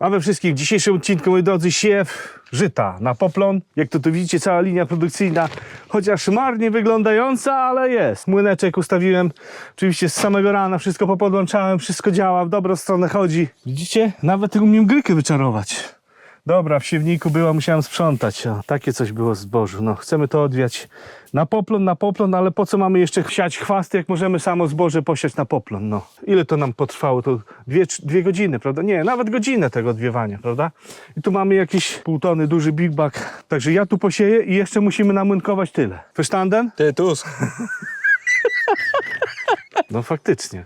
We wszystkich w dzisiejszym odcinku, moi drodzy, siew żyta na poplon. Jak to tu widzicie, cała linia produkcyjna, chociaż marnie wyglądająca, ale jest. Młyneczek ustawiłem, oczywiście z samego rana, wszystko popodłączałem, wszystko działa, w dobrą stronę chodzi. Widzicie? Nawet umiem grykę wyczarować. Dobra, w siewniku była, musiałem sprzątać. Takie coś było z zbożu. No, chcemy to odwiać na poplon, na poplon, ale po co mamy jeszcze siać chwasty, jak możemy samo zboże posiać na poplon? No, ile to nam potrwało? To dwie, dwie godziny, prawda? Nie, nawet godzinę tego odwiewania, prawda? I tu mamy jakieś pół tony, duży big bag. Także ja tu posieję i jeszcze musimy namłynkować tyle. Verstanden? Ty, Tusk. No faktycznie.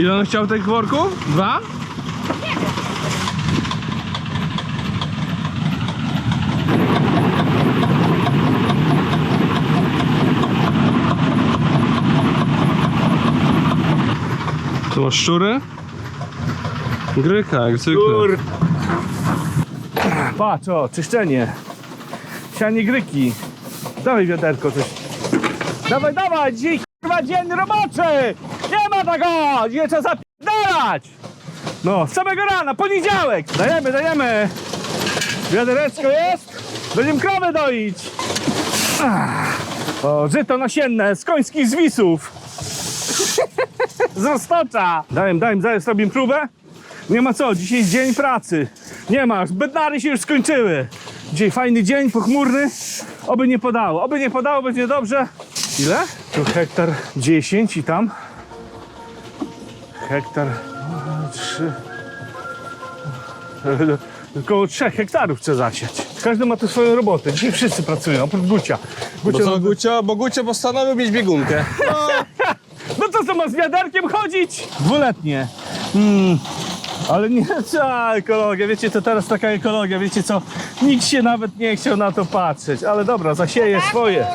Ile on chciał tych worków? Dwa? Tu masz szczury? Gryka, jak zwykle. Kur... Patrz, o, czyszczenie. Sianie gryki. Dawaj wiaderko coś. Dawaj, dawaj, dzisiaj kurwa dzień roboczy! Nie ma tego! Dzisiaj trzeba zapierdalać! No, z samego rana, poniedziałek! Dajemy, dajemy! Wiadereczko jest? Będziemy krowę doić! O, żyto nasienne z końskich zwisów! z roztocza! Dajmy, dajmy, zaraz robimy próbę. Nie ma co, dzisiaj jest dzień pracy. Nie ma, bednary się już skończyły. Dzisiaj fajny dzień, pochmurny. Oby nie podało, oby nie podało, będzie dobrze. Ile? Tu hektar 10 i tam. Hektar 3. Około 3 hektarów chcę zasiać. Każdy ma tu swoją robotę. Dzisiaj wszyscy pracują, oprócz Gucia. Bo Gucia co, Gucio? Bo Gucio postanowił mieć biegunkę. No to co, ma z wiaderkiem chodzić? Dwuletnie. Mm. Ale nie, co ekologia, wiecie, to teraz taka ekologia, wiecie co, nikt się nawet nie chciał na to patrzeć, ale dobra, zasieję swoje.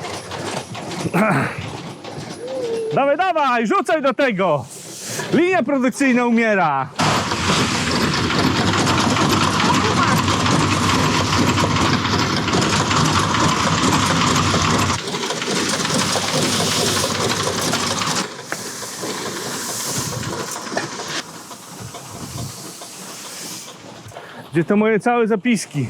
Dawaj, dawaj, rzucaj do tego. Linia produkcyjna umiera. Gdzie to moje całe zapiski?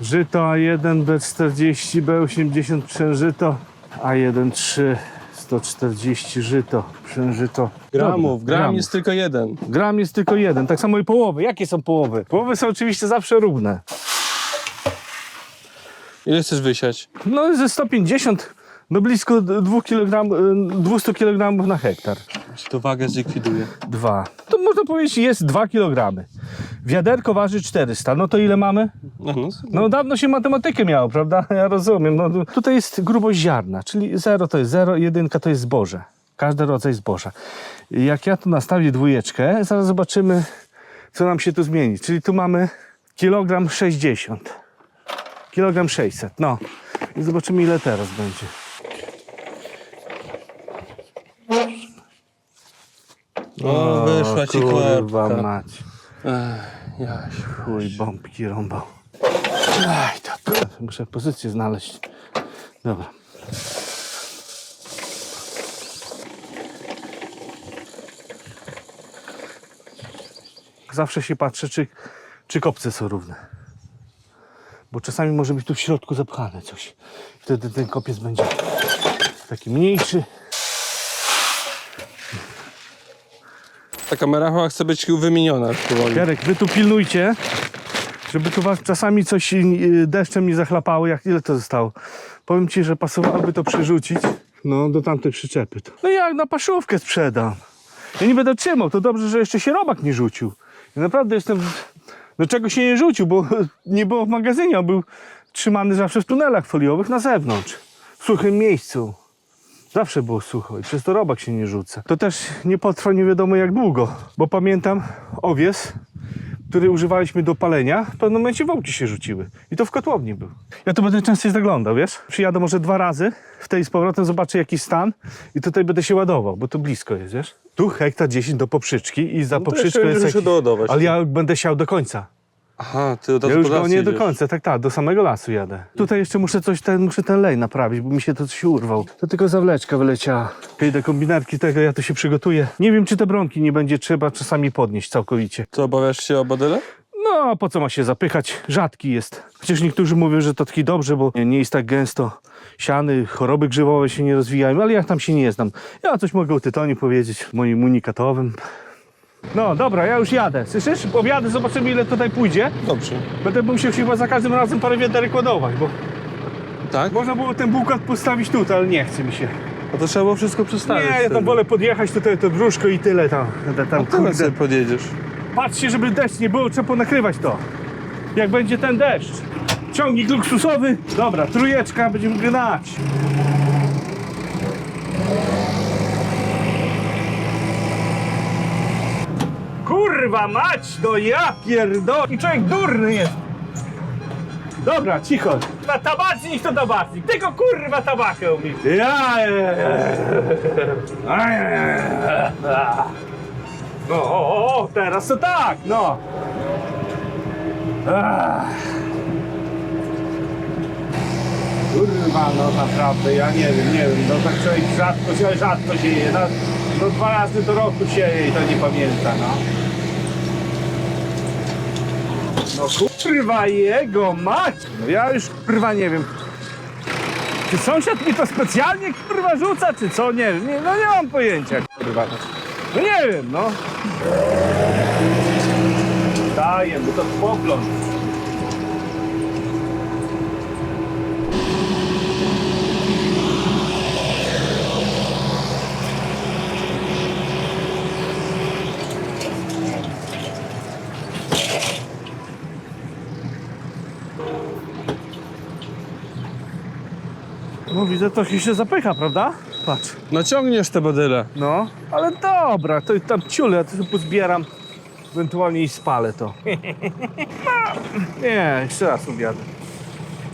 Żyto A1, B40, B80 przężyto, A1, 3, 140 żyto, przężyto. Gramów, gram jest tylko jeden. Gram jest tylko jeden, tak samo i połowy. Jakie są połowy? Połowy są oczywiście zawsze równe. Ile chcesz wysiać? No ze 150 do blisko 2 kg, 200 kg na hektar. Czy to wagę zlikwiduje? Dwa. To można powiedzieć jest 2 kg. Wiaderko waży 400. No to ile mamy? No, no, No dawno się matematykę miało, prawda? Ja rozumiem. No, tutaj jest grubość ziarna, czyli 0 to jest 0, jedynka to jest zboże. Każdy rodzaj zboża. Jak ja tu nastawię dwójeczkę, zaraz zobaczymy, co nam się tu zmieni. Czyli tu mamy kilogram 60. Kilogram 600. No. I zobaczymy, ile teraz będzie. o, wyszła ci kurwa korbka. mać. Ech, Jaś. Chuj, bombki rąbał. Aj, to, muszę pozycję znaleźć. Dobra. Zawsze się patrzę, czy, czy kopce są równe. Bo czasami może być tu w środku zapchane coś. Wtedy ten kopiec będzie taki mniejszy. Ta kamera chyba chce być wymieniona powoli. Jarek, wy tu pilnujcie, żeby tu was czasami coś y, deszczem nie zachlapało. Jak ile to zostało? Powiem ci, że pasowałoby to przerzucić. No, do tamtej przyczepy. To. No jak na paszówkę sprzedam. Ja nie będę trzymał. To dobrze, że jeszcze się robak nie rzucił. Naprawdę jestem Do czego się nie rzucił, bo nie było w magazynie, on był trzymany zawsze w tunelach foliowych na zewnątrz, w suchym miejscu. Zawsze było sucho i przez to robak się nie rzuca. To też nie potrwa nie wiadomo jak długo, bo pamiętam owies, który używaliśmy do palenia, w pewnym momencie wołki się rzuciły. I to w kotłowni był. Ja tu będę częściej zaglądał, wiesz? Przyjadę może dwa razy, w tej z powrotem zobaczę jaki stan i tutaj będę się ładował, bo to blisko jest, wiesz? Tu hektar 10 do poprzyczki i za No jeszcze jest jakiś... doładować. Ale ja będę siał do końca. Aha, ty od Ja razu już po go nie do końca, tak, tak, do samego lasu jadę. Tutaj jeszcze muszę coś, ten, muszę ten lej naprawić, bo mi się to coś urwał. To tylko zawleczka wyleciała. Idę kombinerki tego, ja tu się przygotuję. Nie wiem, czy te bronki nie będzie trzeba czasami podnieść całkowicie. Co, obawiasz się o badyle? No, a po co ma się zapychać? Rzadki jest. Chociaż niektórzy mówią, że to taki dobrze, bo nie jest tak gęsto siany, choroby grzybowe się nie rozwijają, ale ja tam się nie znam. Ja coś mogę o tytoniu powiedzieć, moim unikatowym. No, dobra, ja już jadę. Słyszysz? Objadę, zobaczymy ile tutaj pójdzie. Dobrze. Będę musiał się chyba za każdym razem parę wiaderek ładować, bo Tak? można było ten bułkat postawić tutaj, ale nie chce mi się. A to trzeba było wszystko przestawić. Nie, ja wtedy. tam wolę podjechać tutaj to brzuszko i tyle tam. Będę tam Tyle kurde. sobie podjedziesz. Patrzcie, żeby deszcz nie było, trzeba ponakrywać to. Jak będzie ten deszcz. Ciągnik luksusowy. Dobra, trójeczka, będziemy gnać. Kurwa mać, no ja pierdolę. I człowiek durny jest. Dobra, cicho. Na tabacnik to tabacnik. Tylko kurwa tabakę umie. Ja, ja, ja, ja. No, o, o, o, teraz to tak, no. Ach. Kurwa, no naprawdę, ja nie wiem, nie wiem, no tak człowiek rzadko się, rzadko sieje, no, no dwa razy do roku sieje i to nie pamięta, no. No kurwa jego mać! No ja już kurwa nie wiem. Czy sąsiad mi to specjalnie kurwa rzuca, czy co? Nie nie, no nie mam pojęcia kurwa. No nie wiem, no. Daję, bo to pogląd. Widzę, to się zapycha, prawda? Patrz. Naciągniesz te badyle. No, ale dobra, to tam ciule, ja to sobie pozbieram, ewentualnie i spalę to. nie, jeszcze raz objadę.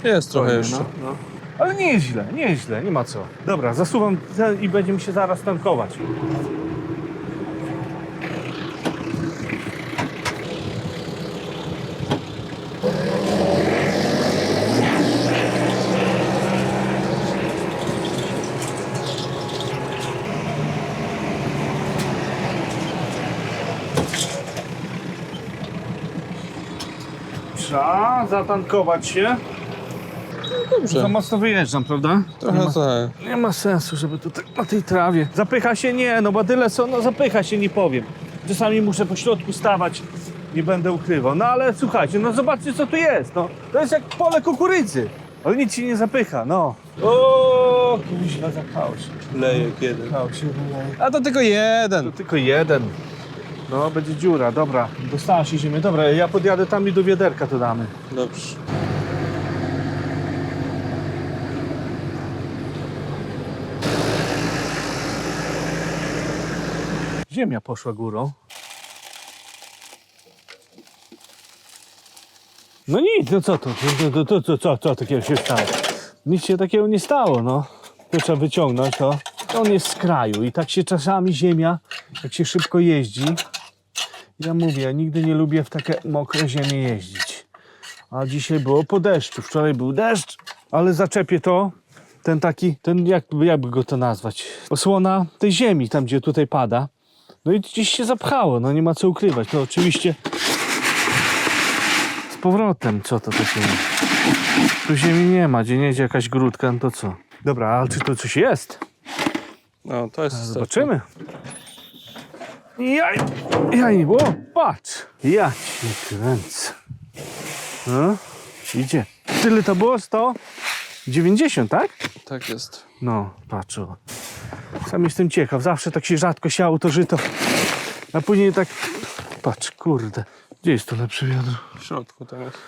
Jest trochę jeszcze. No, no. Ale nie jest źle, nie jest źle, nie ma co. Dobra, zasuwam ten i będzie mi się zaraz tankować. Trzeba zatankować się. Za Dobrze. mocno wyjeżdżam, prawda? Trochę nie ma, tak. nie ma sensu, żeby tutaj na tej trawie. Zapycha się nie, no badyle są, no zapycha się, nie powiem. Czasami muszę po środku stawać, nie będę ukrywał. No ale słuchajcie, no zobaczcie co tu jest, no. To jest jak pole kukurydzy. Ale nic się nie zapycha, no. O, kuźwa, zapchał się. Lejek jeden. Zapchał się, wyleje. A to tylko jeden. To tylko jeden. No, będzie dziura, dobra. Dostała się ziemię. Dobra, ja podjadę tam i do wiaderka to damy. Dobrze. Ziemia poszła górą. No nic, no co to? To, to, to, to co, co takiego się stało? Nic się takiego nie stało, no. To trzeba wyciągnąć to. On jest z kraju i tak się czasami ziemia, jak się szybko jeździ. Ja mówię, ja nigdy nie lubię w takie mokre ziemie jeździć. A dzisiaj było po deszczu. Wczoraj był deszcz, ale zaczepię to. Ten taki, ten jakby, jakby go to nazwać? Osłona tej ziemi, tam gdzie tutaj pada. No i gdzieś się zapchało, no nie ma co ukrywać. To oczywiście z powrotem, co to takiego? Tu ziemi nie ma, gdzie nie jedzie jakaś grudka, no to co? Dobra, ale czy to coś jest? No, to jest. Zobaczymy. Jaj, jaj, o, patrz. Ja ci kręcę. No, idzie. Tyle to było? 190, tak? Tak jest. No, patrz. o. Sam jestem ciekaw. Zawsze tak się rzadko siało to żyto. A później tak... Patrz, kurde. Gdzie jest to lepsze wiadro? W środku tam jest.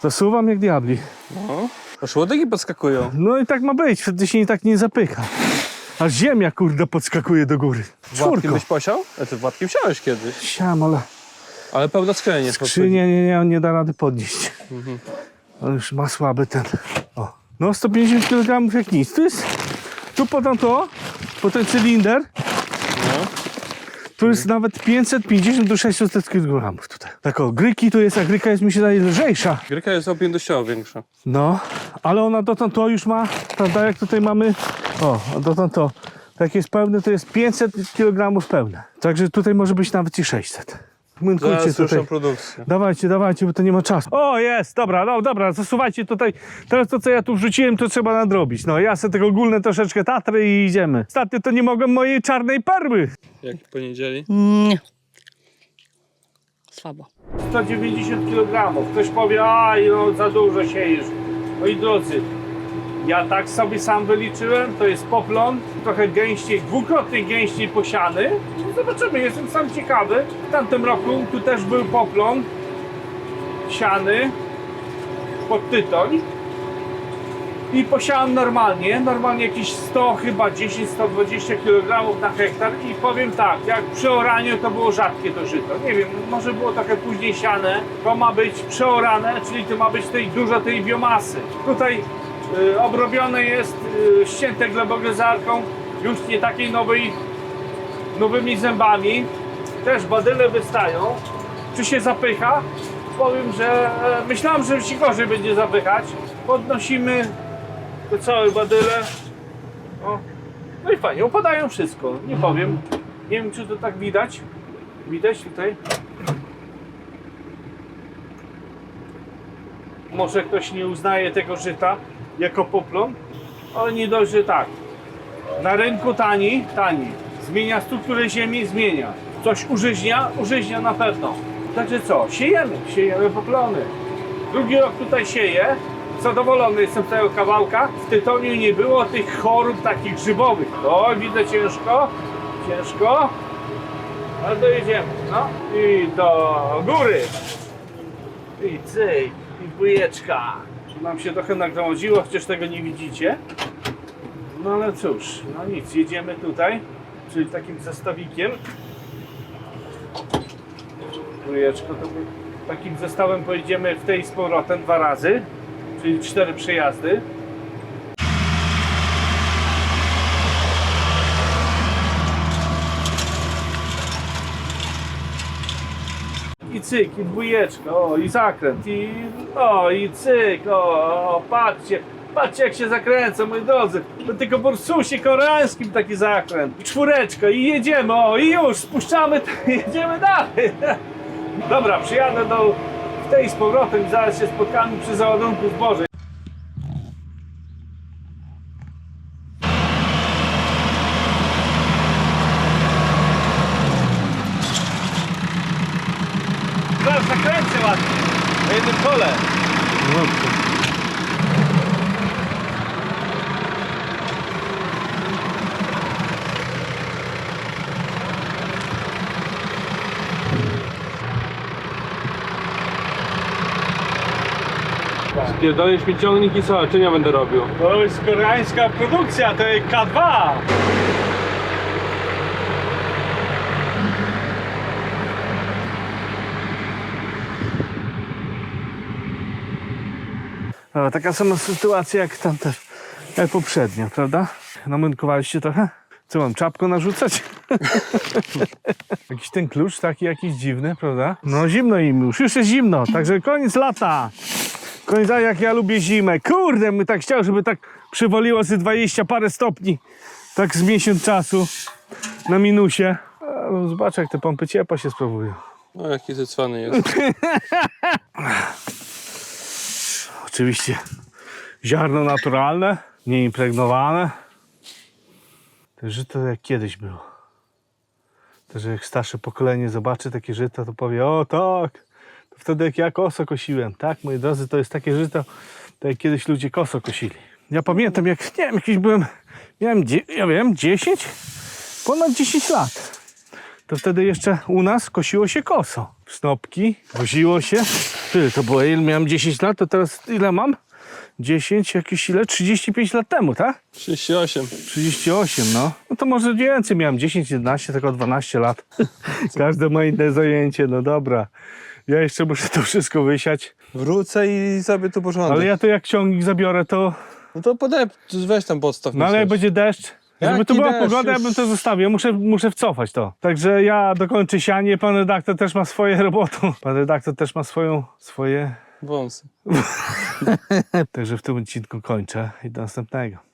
Zasuwam jak diabli. No. Aż łodygi podskakują. No i tak ma być, wtedy się nie tak nie zapycha. Aż ziemia, kurde, podskakuje do góry. Czwórko. byś posiał? A ty Władkiem siałeś kiedyś. Siam, ale Ale pełna skrzynia nie skrzynię nie, nie, on nie da rady podnieść. On już ma słaby ten. O. No 150 kg jak nic. Tu jest, tu podam to, po ten cylinder. No. Tu jest nawet 550 do 600 kg tutaj. Tak o, gryki tu jest, a gryka jest mi się daje lżejsza. Gryka jest objętościowo większa. No, ale ona dotąd to już ma, prawda, jak tutaj mamy, o, dotąd to, jak jest pełne, to jest 500 kg pełne. Także tutaj może być nawet i 600. Młynkujcie Zaraz tutaj. produkcję. Dawajcie, dawajcie, bo to nie ma czasu. O, jest, dobra, no dobra, zasuwajcie tutaj. Teraz to, co ja tu wrzuciłem, to trzeba nadrobić. No, ja sobie tego ogólne troszeczkę Tatry i idziemy. Ostatnio to nie mogłem mojej czarnej perły. Jak w poniedzieli. Nie. Słabo. 190 kg. Ktoś powie, a no, za dużo siejesz. Moi drodzy, ja tak sobie sam wyliczyłem, to jest poplon, trochę gęściej, dwukrotnie gęściej posiany. No zobaczymy, jestem sam ciekawy. W tamtym roku tu też był poplon siany pod tytoń. I posiałem normalnie, normalnie jakieś 100, chyba 10-120 kg na hektar i powiem tak, jak przy oraniu to było rzadkie to żyto. Nie wiem, może było trochę później siane, to ma być przeorane, czyli to ma być tej, dużo tej biomasy. Tutaj obrobione jest y, ścięte glebogryzarką, już nie takiej nowej, nowymi zębami. Też badyle wystają. Czy się zapycha? Powiem, że e, myślałem, że się gorzej będzie zapychać. Podnosimy te całe badyle. O. No i fajnie, upadają wszystko. Nie powiem. Nie wiem, czy to tak widać. Widać tutaj? Może ktoś nie uznaje tego żyta jako poplon, ale nie dość, że tak. Na rynku tani, tani. Zmienia strukturę ziemi, zmienia. Coś użyźnia, użyźnia na pewno. Także co, siejemy, siejemy poplony. Drugi rok tutaj sieję. Zadowolony jestem z tego kawałka. W tytoniu nie było tych chorób takich grzybowych. O, widzę ciężko, ciężko. Ale dojedziemy, no. I do góry. I cyk, i bujeczka. Nam się trochę nagromadziło, chociaż tego nie widzicie. No ale cóż, no nic, jedziemy tutaj, czyli takim zestawikiem. Trójeczko, to takim zestawem pojedziemy w tej z powrotem dwa razy, czyli cztery przejazdy. Cyk, i dwójeczka, o, i zakręt, i o, i cyk, o, o, patrzcie, patrzcie jak się zakręca, moi drodzy, to tylko po Ursusie koreańskim taki zakręt, czwóreczka, i jedziemy, o, i już, spuszczamy, jedziemy dalej. Dobra, przyjadę do, tej z powrotem i zaraz się spotkamy przy załadunku zboża. Spierdolisz mi ciągnik i co? Czy nie będę robił? To jest koreańska produkcja, to jest K2. No, taka sama sytuacja jak tamte, jak poprzednia, prawda? Namękowaliście trochę? Co mam, czapkę narzucać? jakiś ten klucz taki jakiś dziwny, prawda? No zimno im już, już jest zimno, także koniec lata. Koniec, a jak ja lubię zimę. Kurde, my tak chciał, żeby tak przywaliło z 20 parę stopni. Tak z miesiąc czasu na minusie. A, no, zobacz jak te pompy ciepła się sprawują. No jaki ty cwany jest. Oczywiście ziarno naturalne, nieimpregnowane. To żyto jak kiedyś było. To, że jak starsze pokolenie zobaczy takie żyto, to powie, o tak, wtedy jak ja koso kosiłem. Tak, moi drodzy, to jest takie żyto, to jak kiedyś ludzie koso kosili. Ja pamiętam, jak, nie wiem, jakiś byłem, miałem, ja wiem, 10? Ponad 10 lat. to wtedy jeszcze u nas kosiło się koso. Snopki, woziło się. Tyle to było, ile miałem 10 lat, to teraz ile mam? 10, jakieś ile? 35 lat temu, tak? 38. 38, no. No to może więcej miałem, 10, 11, tylko 12 lat. Każde ma inne zajęcie, no dobra. Ja jeszcze muszę to wszystko wysiać. Wrócę i zrobię tu porządek. Ale ja to jak ciągnik zabiorę, to... No to podaj, weź tam podstaw. No ale jak myśleć. będzie deszcz, żeby Jaki to była deszcz? pogoda, ja bym to zostawił. Muszę, muszę wcofać to. Także ja dokończę sianie, pan redaktor też ma swoje roboty. Pan redaktor też ma swoją, swoje... Wąsy. Także w tym odcinku kończę i do następnego.